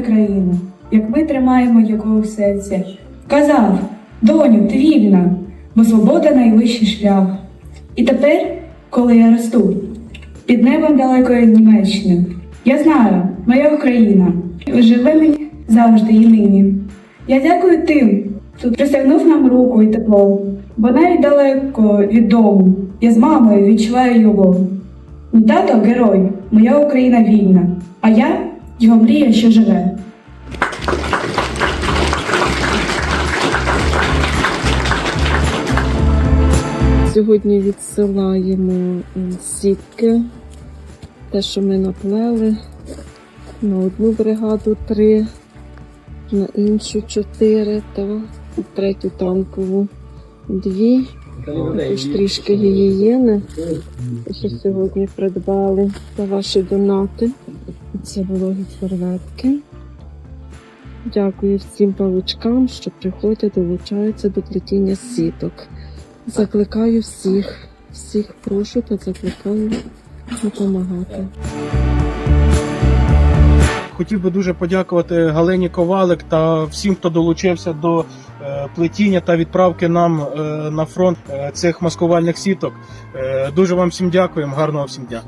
Україну, як ми тримаємо його в серці. Казав, доню, ти вільна, бо свобода найвищий шлях. І тепер, коли я росту, під небом далекої Німеччини, я знаю, моя Україна живе мені завжди і нині. Я дякую тим, хто присягнув нам руку і тепло, бо навіть далеко від дому я з мамою відчуваю його. Мій тато герой, моя Україна вільна, а я його мрія, що живе. Сьогодні відсилаємо сітки, те, що ми наплели. На одну бригаду три, на іншу чотири та третю танкову дві. Також трішки гігієни, що сьогодні придбали за ваші донати. Це вологі серветки. Дякую всім павучкам, що приходять, долучаються до плетіння сіток. Закликаю всіх, всіх прошу та закликаю допомагати. Хотів би дуже подякувати Галині Ковалик та всім, хто долучився до е, плетіння та відправки нам е, на фронт е, цих маскувальних сіток. Дуже вам всім дякуємо. Гарного всім дня.